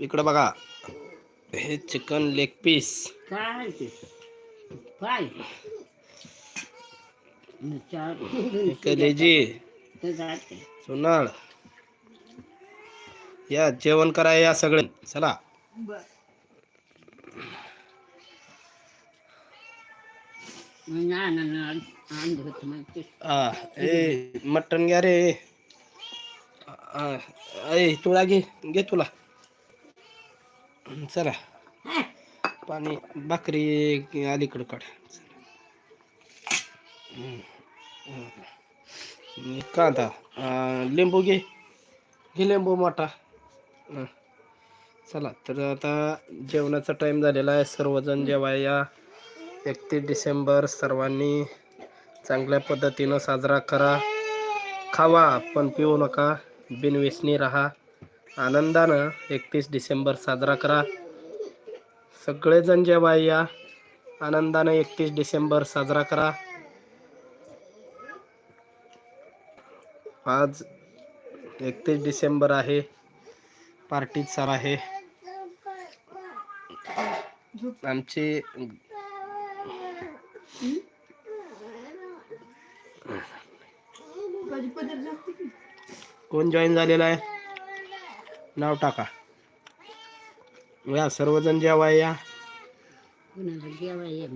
इकडं बघा. हे चिकन लेग पीस काय ते? काय कलेजी सोनाळ या जेवण करा या सगळे. चला. ना ना ना आणलं होतं मग ते. आ, ए मटण घ्या रे. ए तुळा घे. घे तुला. चला. पाणी भाकरी अलीकडं काढ. कांदा. लिंबू घे. घे लिंबू मोठा. चला तर आता जेवणाचा टाईम झालेला आहे. सर्वजण जेवाय या. एकतीस डिसेंबर सर्वांनी चांगल्या पद्धतीनं साजरा करा. खावा पण पिऊ नका. बिनव्यसनी राहा. आनंदानं एकतीस डिसेंबर साजरा करा. सगळेजण जेव्हा या आनंदानं एकतीस डिसेंबर साजरा करा. आज एकतीस डिसेंबर आहे. पार्टी सर आहे. आमची कोण जॉईन झालेला आहे? नाव टाका. या सर्वजण जेवाय या. जेवाय